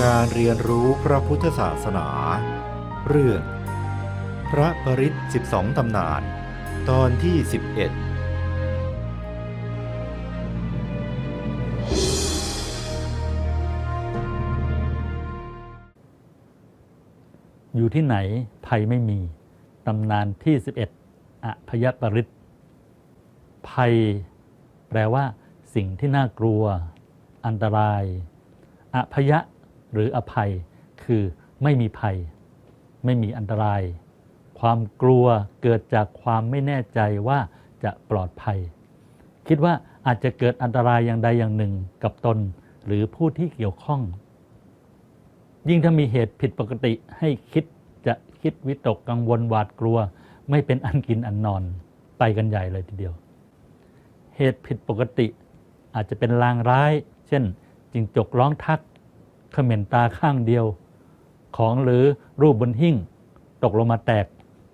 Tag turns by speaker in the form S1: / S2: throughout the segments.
S1: การเรียนรู้พระพุทธศาสนา เรื่อง พระปริศ12ตำนาน ตอนที่ 11
S2: อยู่ที่ไหนภัยไม่มี ตำนานที่ 11อพยปริตภัย แปลว่า สิ่งที่น่ากลัว อันตรายอพยะ หรืออภัยคือไม่มีภัย ไม่มีอันตราย ความกลัวเกิดจากความไม่แน่ใจว่าจะปลอดภัย คิดว่าอาจจะเกิดอันตรายอย่างใดอย่างหนึ่งกับตนหรือผู้ที่เกี่ยวข้อง ยิ่งถ้ามีเหตุผิดปกติให้คิดจะคิดวิตกกังวลหวาดกลัว ไม่เป็นอันกินอันนอนไปกันใหญ่เลยทีเดียว เหตุผิดปกติอาจจะเป็นลางร้าย เช่นจิงจกร้องทัก เขม่นตาข้างเดียว ของหรือรูปบนหิ้ง ตกลงมาแตก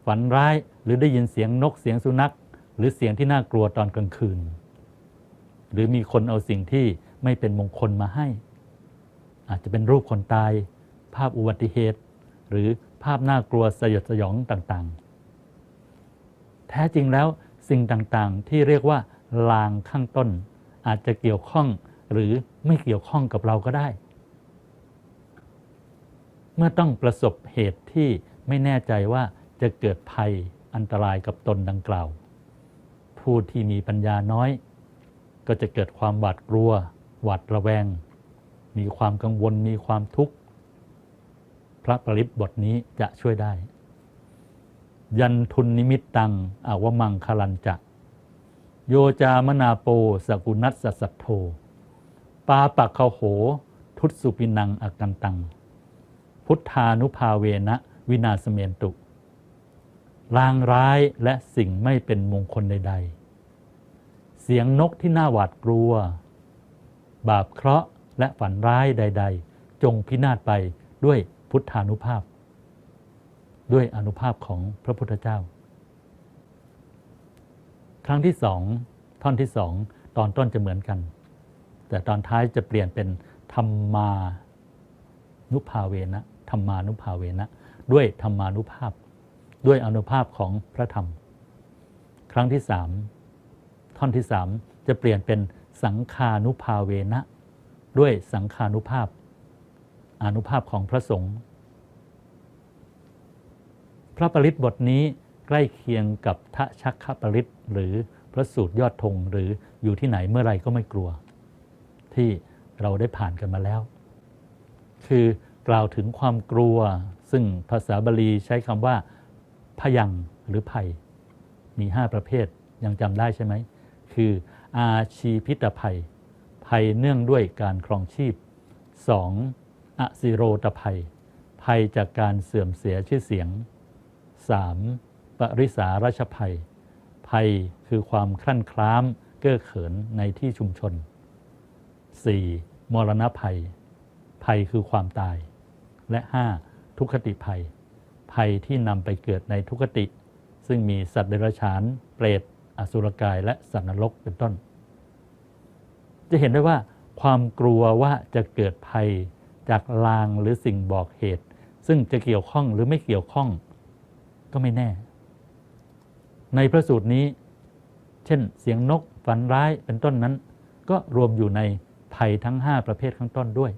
S2: ฝันร้ายหรือได้ยินเสียงนกเสียงสุนัข หรือเสียงที่น่ากลัวตอนกลางคืน หรือมีคนเอาสิ่งที่ไม่เป็นมงคลมาให้ อาจจะเป็นรูปคนตาย ภาพอุบัติเหตุ หรือภาพน่ากลัวสยดสยองต่างๆ แท้จริงแล้วสิ่งต่างๆ ที่เรียกว่าลางข้างต้น อาจจะเกี่ยวข้องหรือไม่เกี่ยวข้องกับเราก็ได้ เมื่อต้องประสบเหตุที่ไม่แน่ใจว่าจะเกิดภัยอันตรายกับตนดังกล่าว ผู้ที่มีปัญญาน้อย ก็จะเกิดความหวาดกลัว หวาดระแวง มีความกังวลมีความทุกข์ พระปริตบทนี้จะช่วยได้ ยันทุนนิมิตตังอาวมังคลันจะ โยจามนาโปสกุนัสสสัทโธปาปักเขาโห ทุตสุปินังอากันตัง พุทธานุภาเวนะวินาสเมนตุลางร้ายและสิ่งไม่เป็นมงคลใด ๆ เสียงนกที่น่าหวาดกลัว บาปเคราะห์และฝันร้ายใด ๆ จงพินาศไปด้วยพุทธานุภาพ ด้วยอนุภาพของพระพุทธเจ้า ครั้งที่สองท่อนที่สองตอนต้นจะเหมือนกัน แต่ตอนท้ายจะเปลี่ยนเป็นธรรมานุภาเวนะ ธรรมานุภาเวนะ ด้วยธรรมานุภาพ ด้วยอนุภาพของพระธรรม ครั้งที่สามท่อนที่สามจะเปลี่ยนเป็นสังคานุภาเวนะ ด้วยสังคานุภาพ อนุภาพของพระสงฆ์พระปริตบทนี้ใกล้เคียงกับทะชักขปริตหรือพระสูตรยอดธงหรืออยู่ที่ไหนเมื่อไรก็ไม่กลัว ที่เราได้ผ่านกันมาแล้ว คือ กล่าวถึงความกลัว ซึ่งภาษาบาลีใช้คำว่าพยังหรือภัย มี 5 ประเภทยังจำได้ใช่ไหม คืออาชีพิตภัย ภัยเนื่องด้วยการครองชีพ 2. อสิโรตภัย ภัยจากการเสื่อมเสียชื่อเสียง 3. ปริสาราชภัย ภัยคือความคลั่นคล้ามเก้อเขินในที่ชุมชน 4. มรณภัย ภัยคือความตาย และ 5. ทุกขติภัย ภัยที่นำไปเกิดในทุกขติ ซึ่งมีสัตว์เดรัจฉาน เปรต อสุรกาย และสัตว์นรกเป็นต้น จะเห็นได้ว่า ความกลัวว่าจะเกิดภัยจากลางหรือสิ่งบอกเหตุ ซึ่งจะเกี่ยวข้องหรือไม่เกี่ยวข้อง ก็ไม่แน่ ในพระสูตรนี้ เช่น เสียงนกฝันร้ายเป็นต้นนั้น ก็รวมอยู่ในภัยทั้ง 5 ประเภทข้างต้นด้วย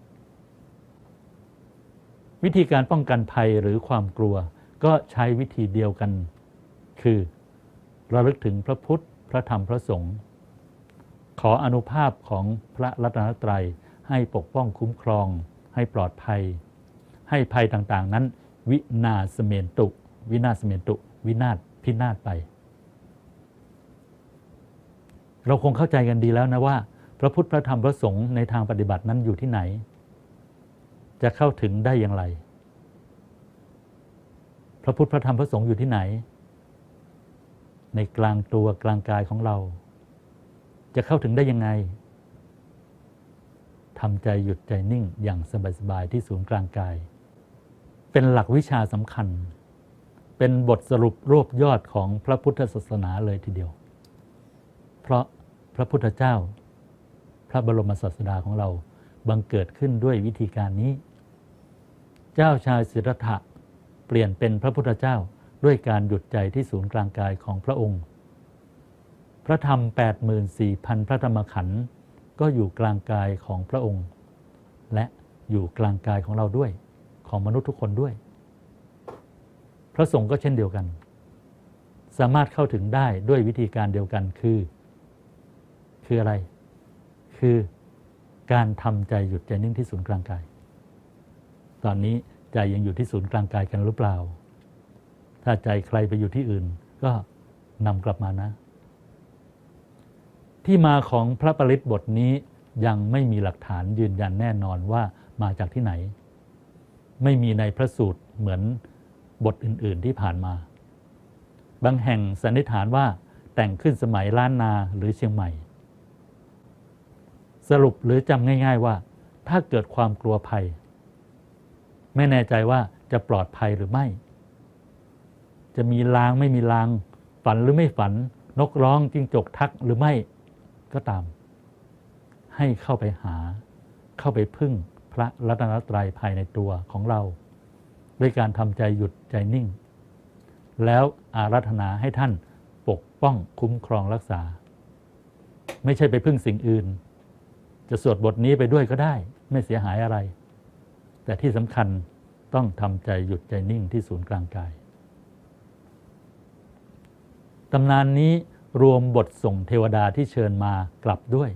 S2: วิธีการป้องกันภัยหรือความกลัว ก็ใช้วิธีเดียวกัน คือระลึกถึงพระพุทธ พระธรรมพระสงฆ์ขออนุภาพของพระรัตนตรัยให้ปกป้องคุ้มครอง ให้ปลอดภัย ให้ภัยต่างๆนั้น วินาศเมนตุ วินาศเมนตุ วินาศพินาศไป เราคงเข้าใจกันดีแล้วนะว่า พระพุทธพระธรรมพระสงฆ์ในทางปฏิบัตินั้นอยู่ที่ไหน จะเข้าถึงได้อย่างไร พระพุทธพระธรรมพระสงฆ์อยู่ที่ไหน ในกลางตัวกลางกายของเรา จะเข้าถึงได้ยังไงทำใจหยุดใจนิ่งอย่างสบายๆที่ศูนย์กลางกาย เป็นหลักวิชาสำคัญ เป็นบทสรุปรวบยอดของพระพุทธศาสนาเลยทีเดียว เพราะพระพุทธเจ้า พระบรมศาสดาของเราบังเกิดขึ้นด้วยวิธีการนี้ จ้าชายสิทธัตถะเปลี่ยนเป็นพระพุทธเจ้าด้วยการหยุดใจที่ศูนย์กลางกายของพระองค์ พระธรรม 84,000 พระธรรมขันธ์ก็อยู่กลางกายของพระองค์ และอยู่กลางกายของเราด้วยของมนุษย์ทุกคนด้วย พระสงฆ์ก็เช่นเดียวกัน สามารถเข้าถึงได้ด้วยวิธีการเดียวกันคือ คืออะไร คือการทำใจหยุดใจนิ่งที่ศูนย์กลางกาย ตอนนี้ใจยังอยู่ที่ศูนย์กลางกายกันหรือเปล่า ถ้าใจใครไปอยู่ที่อื่น ก็นำกลับมานะ ที่มาของพระปริตบทนี้ยังไม่มีหลักฐานยืนยันแน่นอนว่ามาจากที่ไหน ไม่มีในพระสูตรเหมือนบทอื่น ๆที่ผ่านมา บางแห่งสันนิษฐานว่าแต่งขึ้นสมัยล้านนาหรือเชียงใหม่ สรุปหรือจำง่าย ๆว่า ถ้าเกิดความกลัวภัย ไม่แน่ใจว่าจะปลอดภัยหรือไม่ จะมีลางไม่มีลาง ฝันหรือไม่ฝัน นกร้องจิงจกทักหรือไม่ก็ตาม ให้เข้าไปหา เข้าไปพึ่งพระรัตนตรัยภายในตัวของเรา ด้วยการทำใจหยุดใจนิ่ง แล้วอารัธนาให้ท่านปกป้องคุ้มครองรักษา ไม่ใช่ไปพึ่งสิ่งอื่น จะสวดบทนี้ไปด้วยก็ได้ ไม่เสียหายอะไร แต่ที่สำคัญต้องทำใจหยุดใจนิ่งที่ศูนย์กลางกายตำนานนี้รวมบทส่งเทวดาที่เชิญมากลับด้วย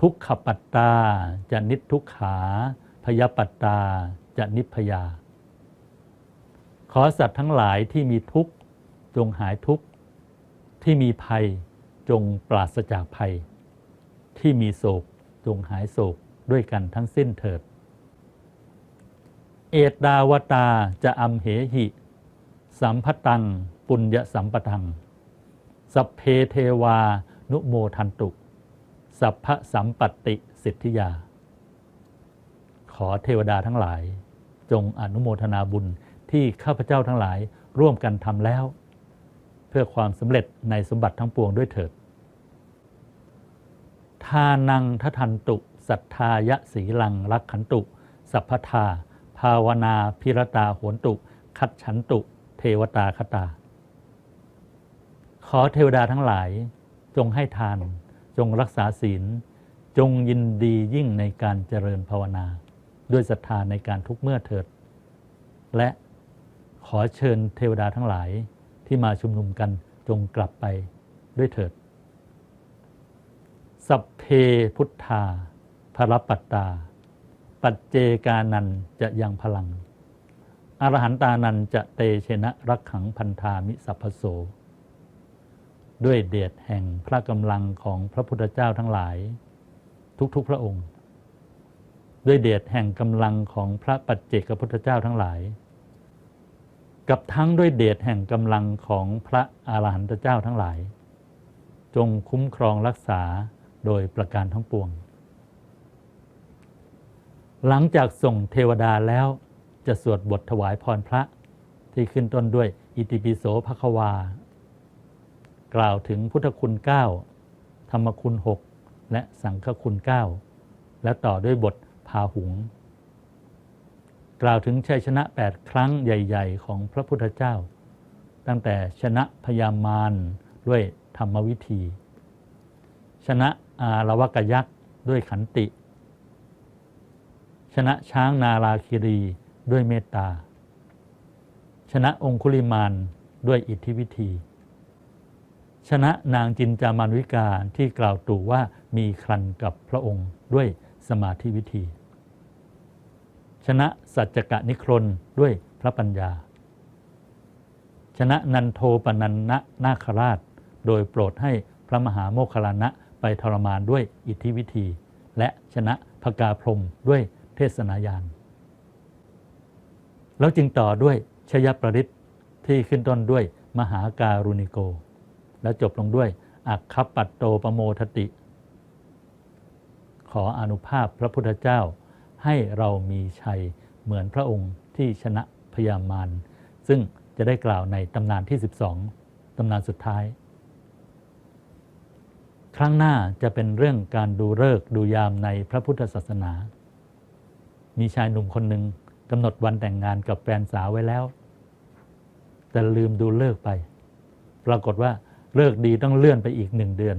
S2: ทุกขปัตตาจะนิทุกขา พยปัตตาจะนิพพยา ขอสัตว์ทั้งหลายที่มีทุกข์จงหายทุกข์ ที่มีภัยจงปราศจากภัย ที่มีโศกจงหายโศกด้วยกันทั้งสิ้นเถิด เอตดาวตาจะอัมเหหิ สัมพตัง ปุญญสัมปทัง สัพเพเทวานุโมทันตุ สัพพสัมปติสิทธิยา ขอเทวดาทั้งหลาย จงอนุโมทนาบุญที่ข้าพเจ้าทั้งหลายร่วมกันทำแล้ว เพื่อความสำเร็จในสมบัติทั้งปวงด้วยเถิด ทานังททันตุ สัทธายะสีลังรักขันตุ สัพพทา ภาวนาพิรตาโหนตุ คัดฉันตุ เทวตาคตา ขอเทวดาทั้งหลาย จงให้ทาน จงรักษาศีล จงยินดียิ่งในการเจริญภาวนา ด้วยศรัทธาในการทุกเมื่อเถิด และขอเชิญเทวดาทั้งหลายที่มาชุมนุมกันจงกลับไปด้วยเถิด สัพเพพุทธาพรปัตตา ปัจเจกานันจะยังพลัง อรหันตานันจะเตเชนะรักขังพันธามิสัพพโส ด้วยเดชแห่งพระกำลังของพระพุทธเจ้าทั้งหลาย ทุกๆพระองค์ ด้วยเดชแห่งกำลังของพระปัจเจกพุทธเจ้าทั้งหลาย กับทั้งด้วยเดชแห่งกำลังของพระอารหันตเจ้าทั้งหลาย จงคุ้มครองรักษาโดยประการทั้งปวง หลังจากส่งเทวดาแล้วจะสวดบทถวายพรพระที่ขึ้นต้นด้วยอิติปิโสภควา กล่าวถึงพุทธคุณ 9 ธรรมคุณ 6 และสังฆคุณ 9 และต่อด้วยบทพาหุง กล่าวถึงชัยชนะ 8 ครั้งใหญ่ ๆ ของพระพุทธเจ้า ตั้งแต่ชนะพยามารด้วยธรรมวิธี ชนะอารวกยักษ์ด้วยขันติ ชนะช้างนาราคิรีด้วยเมตตา ชนะองคุลิมานด้วยอิทธิวิธี ชนะนางจินจามานวิกาที่กล่าวตู่ว่ามีครันกับพระองค์ด้วยสมาธิวิธี ชนะสัจจกะนิครนด้วยพระปัญญา ชนะนันโทปนันนะนาคราช โดยโปรดให้พระมหาโมคคลานะไปทรมานด้วยอิทธิวิธี และชนะพกาพรมด้วย ทศนายาน แล้วจึงต่อด้วยชยประริตที่ขึ้นต้นด้วยมหาการุณิโก แล้วจบลงด้วยอักคัปปัตโตปโมทติ ขออนุภาพพระพุทธเจ้าให้เรามีชัยเหมือนพระองค์ที่ชนะพยามารซึ่งจะได้กล่าวในตำนานที่ 12 ตำนานสุดท้าย ครั้งหน้าจะเป็นเรื่องการดูเลิกดูยามในพระพุทธศาสนา มีชายหนุ่มคนหนึ่งกำหนดวันแต่งงานกับแฟนสาวไว้แล้ว แต่ลืมดูเลิกไป ปรากฏว่าเลิกดีต้องเลื่อนไปอีกหนึ่งเดือน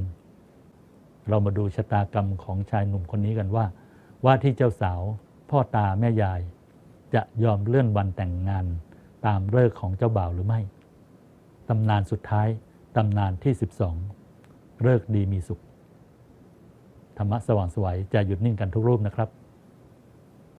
S2: เรามาดูชะตากรรมของชายหนุ่มคนนี้กันว่า ว่าที่เจ้าสาวพ่อตาแม่ยาย จะยอมเลื่อนวันแต่งงาน ตามเลิกของเจ้าบ่าวหรือไม่ตำนานสุดท้ายตำนานที่ 12 เลิกดีมีสุข ธรรมะสว่างสวยจะหยุดนิ่งกันทุกรูปนะครับ